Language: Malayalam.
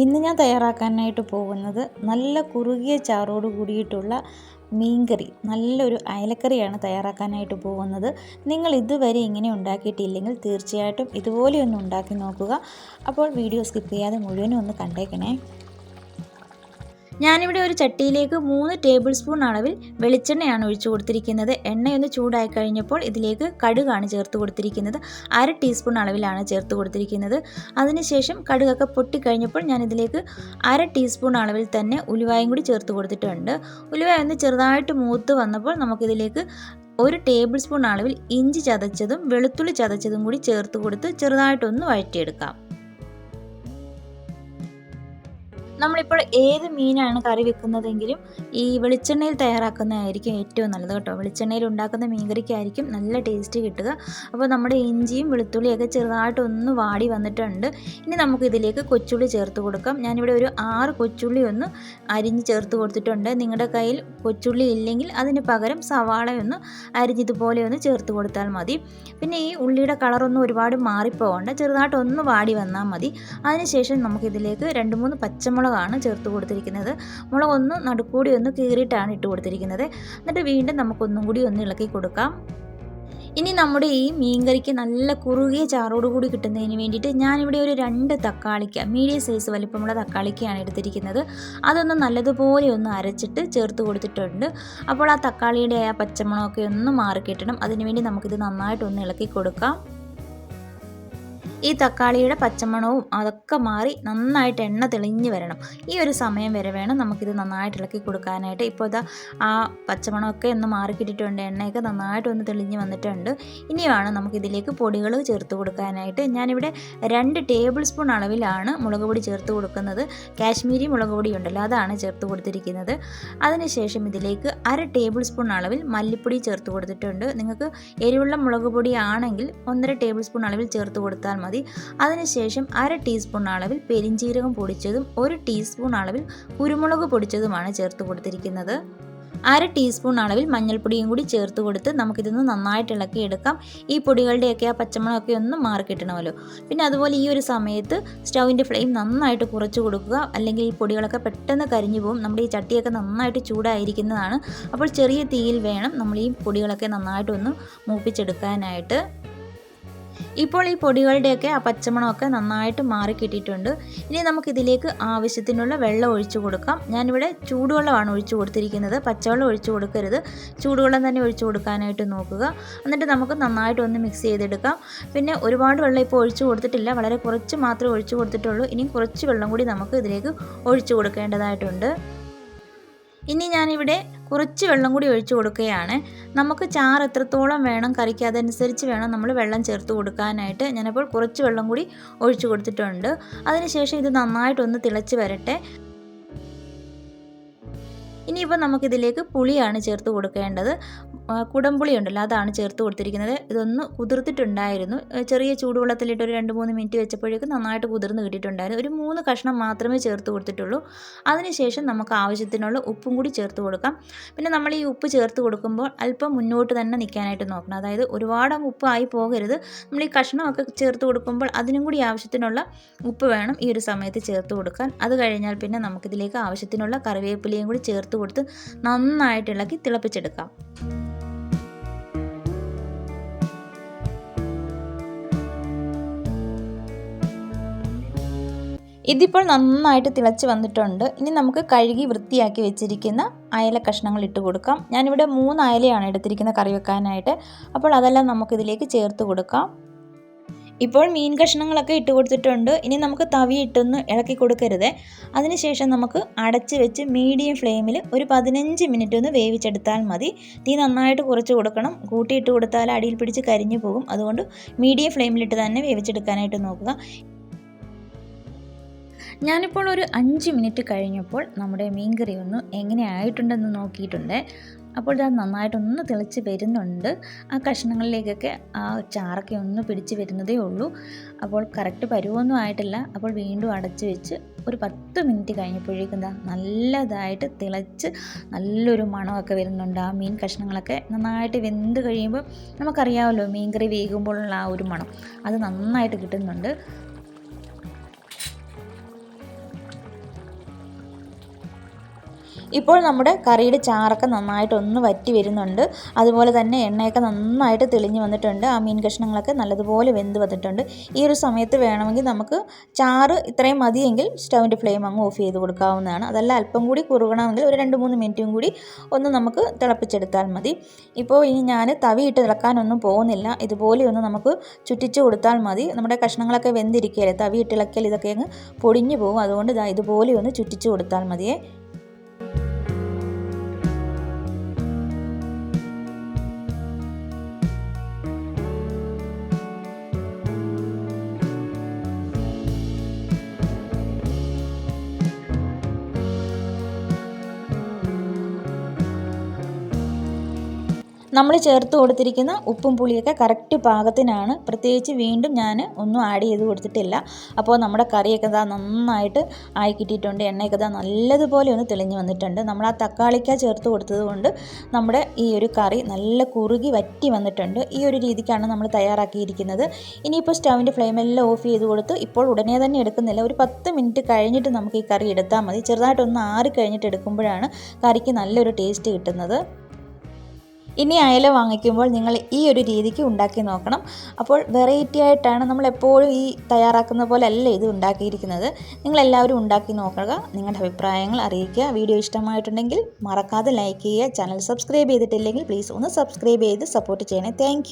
ഇന്ന് ഞാൻ തയ്യാറാക്കാനായിട്ട് പോകുന്നത് നല്ല കുറുകിയ ചാറോട് കൂടിയിട്ടുള്ള മീൻകറി നല്ലൊരു അയലക്കറിയാണ് തയ്യാറാക്കാനായിട്ട് പോകുന്നത്. നിങ്ങൾ ഇതുവരെ ഇങ്ങനെ ഉണ്ടാക്കിയിട്ടില്ലെങ്കിൽ തീർച്ചയായിട്ടും ഇതുപോലെ ഒന്ന് ഉണ്ടാക്കി നോക്കുക. അപ്പോൾ വീഡിയോ സ്കിപ്പ് ചെയ്യാതെ മുഴുവനും ഒന്ന് കണ്ടേക്കണേ. ഞാനിവിടെ ഒരു ചട്ടിയിലേക്ക് മൂന്ന് ടേബിൾ സ്പൂൺ അളവിൽ വെളിച്ചെണ്ണയാണ് ഒഴിച്ചു കൊടുത്തിരിക്കുന്നത്. എണ്ണയൊന്ന് ചൂടായി കഴിഞ്ഞപ്പോൾ ഇതിലേക്ക് കടുകാണ് ചേർത്ത് കൊടുത്തിരിക്കുന്നത്. അര ടീസ്പൂൺ അളവിലാണ് ചേർത്ത് കൊടുത്തിരിക്കുന്നത്. അതിനുശേഷം കടുകൊക്കെ പൊട്ടിക്കഴിഞ്ഞപ്പോൾ ഞാൻ ഇതിലേക്ക് അര ടീസ്പൂൺ അളവിൽ തന്നെ ഉലുവായും കൂടി ചേർത്ത് കൊടുത്തിട്ടുണ്ട്. ഉലുവായ ഒന്ന് ചെറുതായിട്ട് മൂത്ത് വന്നപ്പോൾ നമുക്കിതിലേക്ക് ഒരു ടേബിൾ സ്പൂൺ അളവിൽ ഇഞ്ചി ചതച്ചതും വെളുത്തുള്ളി ചതച്ചതും കൂടി ചേർത്ത് കൊടുത്ത് ചെറുതായിട്ടൊന്ന് വഴറ്റിയെടുക്കാം. നമ്മളിപ്പോൾ ഏത് മീനാണ് കറി വെക്കുന്നതെങ്കിലും ഈ വെളിച്ചെണ്ണയിൽ തയ്യാറാക്കുന്നതായിരിക്കും ഏറ്റവും നല്ലത് കേട്ടോ. വെളിച്ചെണ്ണയിൽ ഉണ്ടാക്കുന്ന മീൻകറിക്കായിരിക്കും നല്ല ടേസ്റ്റ് കിട്ടുക. അപ്പോൾ നമ്മുടെ ഇഞ്ചിയും വെളുത്തുള്ളിയൊക്കെ ചെറുതായിട്ടൊന്ന് വാടി വന്നിട്ടുണ്ട്. ഇനി നമുക്ക് ഇതിലേക്ക് കൊച്ചുള്ളി ചേർത്ത് കൊടുക്കാം. ഞാനിവിടെ ഒരു ആറ് കൊച്ചുള്ളി ഒന്ന് അരിഞ്ഞ് ചേർത്ത് കൊടുത്തിട്ടുണ്ട്. നിങ്ങളുടെ കയ്യിൽ കൊച്ചുള്ളി ഇല്ലെങ്കിൽ അതിന് പകരം സവാളയൊന്ന് അരിഞ്ഞതുപോലെ ഒന്ന് ചേർത്ത് കൊടുത്താൽ മതി. പിന്നെ ഈ ഉള്ളിയുടെ കളറൊന്നും ഒരുപാട് മാറിപ്പോകണ്ട. ചെറുതായിട്ടൊന്ന് വാടി വന്നാൽ മതി. അതിനുശേഷം നമുക്കിതിലേക്ക് രണ്ട് മൂന്ന് പച്ചമുളക് മുളകാണ് ചേർത്ത് കൊടുത്തിരിക്കുന്നത്. മുളക് ഒന്ന് നടുക്കൂടി ഒന്ന് കീറിയിട്ടാണ് ഇട്ട് കൊടുത്തിരിക്കുന്നത്. എന്നിട്ട് വീണ്ടും നമുക്കൊന്നും കൂടി ഒന്ന് ഇളക്കി കൊടുക്കാം. ഇനി നമ്മുടെ ഈ മീൻകറിക്ക് നല്ല കുറുകിയ ചാറോടുകൂടി കിട്ടുന്നതിന് വേണ്ടിയിട്ട് ഞാനിവിടെ ഒരു രണ്ട് തക്കാളിക്ക മീഡിയം സൈസ് വലിപ്പമുള്ള തക്കാളിക്കയാണ് എടുത്തിരിക്കുന്നത്. അതൊന്ന് നല്ലതുപോലെ ഒന്ന് അരച്ചിട്ട് ചേർത്ത് കൊടുത്തിട്ടുണ്ട്. അപ്പോൾ ആ തക്കാളിയുടെ ആ പച്ചമുളകൊക്കെ ഒന്ന് മാറി കിട്ടണം അതിനുവേണ്ടി നമുക്കിത് നന്നായിട്ടൊന്ന് ഇളക്കി കൊടുക്കാം. ഈ തക്കാളിയുടെ പച്ചമണവും അതൊക്കെ മാറി നന്നായിട്ട് എണ്ണ തെളിഞ്ഞ് വരണം. ഈ ഒരു സമയം വരെ വേണം നമുക്കിത് നന്നായിട്ട് ഇളക്കി കൊടുക്കാനായിട്ട്. ഇപ്പോൾ ഇതാ ആ പച്ചമണമൊക്കെ ഒന്ന് മാറിക്കിട്ടിട്ടുണ്ട് എണ്ണയൊക്കെ നന്നായിട്ട് ഒന്ന് തെളിഞ്ഞ് വന്നിട്ടുണ്ട്. ഇനിയാണ് നമുക്കിതിലേക്ക് പൊടികൾ ചേർത്ത് കൊടുക്കാനായിട്ട്. ഞാനിവിടെ രണ്ട് ടേബിൾ സ്പൂൺ അളവിലാണ് മുളക് പൊടി ചേർത്ത് കൊടുക്കുന്നത്. കാശ്മീരി മുളക് പൊടി ഉണ്ടല്ലോ അതാണ് ചേർത്ത് കൊടുത്തിരിക്കുന്നത്. അതിനുശേഷം ഇതിലേക്ക് അര ടേബിൾ സ്പൂൺ അളവിൽ മല്ലിപ്പൊടി ചേർത്ത് കൊടുത്തിട്ടുണ്ട്. നിങ്ങൾക്ക് എരിവുള്ള മുളക് പൊടി ആണെങ്കിൽ ഒന്നര ടേബിൾ സ്പൂൺ അളവിൽ ചേർത്ത് കൊടുത്താൽ മതി. മതി. അതിനുശേഷം അര ടീസ്പൂൺ അളവിൽ പെരിഞ്ചീരകം പൊടിച്ചതും ഒരു ടീസ്പൂൺ അളവിൽ കുരുമുളക് പൊടിച്ചതുമാണ് ചേർത്ത് കൊടുത്തിരിക്കുന്നത്. അര ടീസ്പൂൺ അളവിൽ മഞ്ഞൾപ്പൊടിയും കൂടി ചേർത്ത് കൊടുത്ത് നമുക്കിതൊന്ന് നന്നായിട്ട് ഇളക്കിയെടുക്കാം ഈ പൊടികളുടെയൊക്കെ ആ പച്ചമുളകൊക്കെ ഒന്ന് മാറി കിട്ടണമല്ലോ. പിന്നെ അതുപോലെ ഈ ഒരു സമയത്ത് സ്റ്റൗവിന്റെ ഫ്ലെയിം നന്നായിട്ട് കുറച്ച് കൊടുക്കുക. അല്ലെങ്കിൽ ഈ പൊടികളൊക്കെ പെട്ടെന്ന് കരിഞ്ഞു പോകും. നമ്മുടെ ഈ ചട്ടിയൊക്കെ നന്നായിട്ട് ചൂടായിരിക്കുന്നതാണ്. അപ്പോൾ ചെറിയ തീയിൽ വേണം നമ്മൾ ഈ പൊടികളൊക്കെ നന്നായിട്ടൊന്ന് മൂപ്പിച്ചെടുക്കാനായിട്ട്. ഇപ്പോൾ ഈ പൊടികളുടെയൊക്കെ ആ പച്ചമണമൊക്കെ നന്നായിട്ട് മാറി കിട്ടിയിട്ടുണ്ട്. ഇനി നമുക്കിതിലേക്ക് ആവശ്യത്തിനുള്ള വെള്ളം ഒഴിച്ചു കൊടുക്കാം. ഞാനിവിടെ ചൂടുവെള്ളമാണ് ഒഴിച്ചു കൊടുത്തിരിക്കുന്നത്. പച്ചവെള്ളം ഒഴിച്ചു കൊടുക്കരുത്. ചൂടുവെള്ളം തന്നെ ഒഴിച്ചു കൊടുക്കാനായിട്ട് നോക്കുക. എന്നിട്ട് നമുക്ക് നന്നായിട്ട് ഒന്ന് മിക്സ് ചെയ്തെടുക്കാം. പിന്നെ ഒരുപാട് വെള്ളം ഇപ്പോൾ ഒഴിച്ചു കൊടുത്തിട്ടില്ല. വളരെ കുറച്ച് മാത്രമേ ഒഴിച്ചു കൊടുത്തിട്ടുള്ളൂ. ഇനി കുറച്ച് വെള്ളം കൂടി നമുക്ക് ഇതിലേക്ക് ഒഴിച്ചു കൊടുക്കേണ്ടതായിട്ടുണ്ട്. ഇനി ഞാനിവിടെ കുറച്ച് വെള്ളം കൂടി ഒഴിച്ചു കൊടുക്കുകയാണ്. നമുക്ക് ചാറ് എത്രത്തോളം വേണം കറിക്ക് അതനുസരിച്ച് വേണം നമ്മൾ വെള്ളം ചേർത്ത് കൊടുക്കാനായിട്ട്. ഞാനപ്പോൾ കുറച്ച് വെള്ളം കൂടി ഒഴിച്ചു കൊടുത്തിട്ടുണ്ട്. അതിനുശേഷം ഇത് നന്നായിട്ടൊന്ന് തിളച്ച് വരട്ടെ. ഇനിയിപ്പോൾ നമുക്കിതിലേക്ക് പുളിയാണ് ചേർത്ത് കൊടുക്കേണ്ടത്. കുടംപുളി ഉണ്ടല്ലോ അതാണ് ചേർത്ത് കൊടുത്തിരിക്കുന്നത്. ഇതൊന്ന് കുതിർത്തിട്ടുണ്ടായിരുന്നു. ചെറിയ ചൂടുവെള്ളത്തിലിട്ട് ഒരു രണ്ട് മൂന്ന് മിനിറ്റ് വെച്ചപ്പോഴേക്കും നന്നായിട്ട് കുതിർന്ന് കിട്ടിയിട്ടുണ്ടായിരുന്നു. ഒരു മൂന്ന് കഷ്ണം മാത്രമേ ചേർത്ത് കൊടുത്തിട്ടുള്ളൂ. അതിനുശേഷം നമുക്ക് ആവശ്യത്തിനുള്ള ഉപ്പും കൂടി ചേർത്ത് കൊടുക്കാം. പിന്നെ നമ്മൾ ഈ ഉപ്പ് ചേർത്ത് കൊടുക്കുമ്പോൾ അല്പം മുന്നോട്ട് തന്നെ നിൽക്കാനായിട്ട് നോക്കണം. അതായത് ഒരുപാട് ഉപ്പ് ആയി പോകരുത്. നമ്മൾ ഈ കഷ്ണമൊക്കെ ചേർത്ത് കൊടുക്കുമ്പോൾ അതിനും കൂടി ആവശ്യത്തിനുള്ള ഉപ്പ് വേണം ഈ ഒരു സമയത്ത് ചേർത്ത് കൊടുക്കാൻ. അത് കഴിഞ്ഞാൽ പിന്നെ നമുക്കിതിലേക്ക് ആവശ്യത്തിനുള്ള കറിവേപ്പിലയും കൂടി ചേർത്ത് കൊടുത്ത് നന്നായിട്ട് ഇളക്കി തിളപ്പിച്ചെടുക്കാം. ഇതിപ്പോൾ നന്നായിട്ട് തിളച്ച് വന്നിട്ടുണ്ട്. ഇനി നമുക്ക് കഴുകി വൃത്തിയാക്കി വെച്ചിരിക്കുന്ന അയല കഷ്ണങ്ങൾ ഇട്ട് കൊടുക്കാം. ഞാനിവിടെ മൂന്ന് അയലയാണ് എടുത്തിരിക്കുന്നത് കറി വെക്കാനായിട്ട്. അപ്പോൾ അതെല്ലാം നമുക്കിതിലേക്ക് ചേർത്ത് കൊടുക്കാം. ഇപ്പോൾ മീൻ കഷ്ണങ്ങളൊക്കെ ഇട്ട് കൊടുത്തിട്ടുണ്ട്. ഇനി നമുക്ക് തവി ഇട്ടൊന്ന് ഇളക്കി കൊടുക്കരുത്. അതിനുശേഷം നമുക്ക് അടച്ച് വെച്ച് മീഡിയം ഫ്ലെയിമിൽ ഒരു പതിനഞ്ച് മിനിറ്റ് ഒന്ന് വേവിച്ചെടുത്താൽ മതി. തീ നന്നായിട്ട് കുറച്ച് കൊടുക്കണം. കൂട്ടിയിട്ട് കൊടുത്താൽ അടിയിൽ പിടിച്ച് കരിഞ്ഞു പോകും. അതുകൊണ്ട് മീഡിയം ഫ്ലെയിമിലിട്ട് തന്നെ വേവിച്ചെടുക്കാനായിട്ട് നോക്കുക. ഞാനിപ്പോൾ ഒരു അഞ്ച് മിനിറ്റ് കഴിഞ്ഞപ്പോൾ നമ്മുടെ മീൻകറി ഒന്ന് എങ്ങനെ ആയിട്ടുണ്ടെന്ന് നോക്കിയിട്ടുണ്ട്. അപ്പോൾ ഇത് നന്നായിട്ടൊന്ന് തിളച്ച് വരുന്നുണ്ട്. ആ കഷ്ണങ്ങളിലേക്കൊക്കെ ആ ചാറൊക്കെ ഒന്ന് പിടിച്ച് വരുന്നതേ ഉള്ളൂ. അപ്പോൾ കറക്റ്റ് പരുവൊന്നും ആയിട്ടില്ല. അപ്പോൾ വീണ്ടും അടച്ചു വെച്ച് ഒരു പത്ത് മിനിറ്റ് കഴിഞ്ഞപ്പോഴേക്കും എന്താ നല്ലതായിട്ട് തിളച്ച് നല്ലൊരു മണമൊക്കെ വരുന്നുണ്ട്. ആ മീൻ കഷ്ണങ്ങളൊക്കെ നന്നായിട്ട് വെന്ത് കഴിയുമ്പോൾ നമുക്കറിയാമല്ലോ മീൻ കറി വേകുമ്പോഴുള്ള ആ ഒരു മണം. അത് നന്നായിട്ട് കിട്ടുന്നുണ്ട്. ഇപ്പോൾ നമ്മുടെ കറിയുടെ ചാറൊക്കെ നന്നായിട്ട് ഒന്ന് വറ്റി വരുന്നുണ്ട്. അതുപോലെ തന്നെ എണ്ണയൊക്കെ നന്നായിട്ട് തെളിഞ്ഞു വന്നിട്ടുണ്ട്. ആ മീൻ കഷ്ണങ്ങളൊക്കെ നല്ലതുപോലെ വെന്ത് വന്നിട്ടുണ്ട്. ഈ ഒരു സമയത്ത് വേണമെങ്കിൽ നമുക്ക് ചാറ് ഇത്രയും മതിയെങ്കിൽ സ്റ്റൗവിന്റെ ഫ്ലെയിം അങ്ങ് ഓഫ് ചെയ്ത് കൊടുക്കാവുന്നതാണ്. അതല്ല അല്പം കൂടി കുറുകണമെങ്കിൽ ഒരു രണ്ട് മൂന്ന് മിനിറ്റും കൂടി ഒന്ന് നമുക്ക് തിളപ്പിച്ചെടുത്താൽ മതി. ഇപ്പോൾ ഇനി ഞാൻ തവിയിട്ട് തിളക്കാനൊന്നും പോകുന്നില്ല. ഇതുപോലെ ഒന്ന് നമുക്ക് ചുറ്റിച്ച് കൊടുത്താൽ മതി. നമ്മുടെ കഷ്ണങ്ങളൊക്കെ വെന്തിരിക്കുകയല്ലേ? തവിയിട്ട് ഇളക്കിയാൽ ഇതൊക്കെ അങ്ങ് പൊടിഞ്ഞു പോകും. അതുകൊണ്ട് ഇതാ ഇതുപോലെ ഒന്ന് ചുറ്റിച്ച് കൊടുത്താൽ മതിയേ. നമ്മൾ ചേർത്ത് കൊടുത്തിരിക്കുന്ന ഉപ്പും പുളിയൊക്കെ കറക്റ്റ് പാകത്തിനാണ്. പ്രത്യേകിച്ച് വീണ്ടും ഞാൻ ഒന്നും ആഡ് ചെയ്ത് കൊടുത്തിട്ടില്ല. അപ്പോൾ നമ്മുടെ കറിയൊക്കെ ഇതാ നന്നായിട്ട് ആയി കിട്ടിയിട്ടുണ്ട്. എണ്ണയൊക്കെ ഇതാ നല്ലതുപോലെ ഒന്ന് തെളിഞ്ഞ് വന്നിട്ടുണ്ട്. നമ്മൾ ആ തക്കാളിക്ക ചേർത്ത് കൊടുത്തത് കൊണ്ട് നമ്മുടെ ഈ ഒരു കറി നല്ല കുറുകി വറ്റി വന്നിട്ടുണ്ട്. ഈ ഒരു രീതിക്കാണ് നമ്മൾ തയ്യാറാക്കിയിരിക്കുന്നത്. ഇനിയിപ്പോൾ സ്റ്റൗവിന്റെ ഫ്ലെയിമെല്ലാം ഓഫ് ചെയ്ത് കൊടുത്ത് ഇപ്പോൾ ഉടനെ തന്നെ എടുക്കുന്നില്ല. ഒരു പത്ത് മിനിറ്റ് കഴിഞ്ഞിട്ട് നമുക്ക് ഈ കറി എടുത്താൽ മതി. ചെറുതായിട്ടൊന്ന് ആറി കഴിഞ്ഞിട്ട് എടുക്കുമ്പോഴാണ് കറിക്ക് നല്ലൊരു ടേസ്റ്റ് കിട്ടുന്നത്. ഇനി അയല വാങ്ങിക്കുമ്പോൾ നിങ്ങൾ ഈ ഒരു രീതിക്ക് ഉണ്ടാക്കി നോക്കണം. അപ്പോൾ വെറൈറ്റി ആയിട്ടാണ് നമ്മൾ എപ്പോഴും ഈ തയ്യാറാക്കുന്ന പോലെ അല്ല ഇത് ഉണ്ടാക്കിയിരിക്കുന്നത്. നിങ്ങളെല്ലാവരും ഉണ്ടാക്കി നോക്കുക നിങ്ങളുടെ അഭിപ്രായങ്ങൾ അറിയിക്കുക. വീഡിയോ ഇഷ്ടമായിട്ടുണ്ടെങ്കിൽ മറക്കാതെ ലൈക്ക് ചെയ്യുക. ചാനൽ സബ്സ്ക്രൈബ് ചെയ്തിട്ടില്ലെങ്കിൽ പ്ലീസ് ഒന്ന് സബ്സ്ക്രൈബ് ചെയ്ത് സപ്പോർട്ട് ചെയ്യണേ. താങ്ക്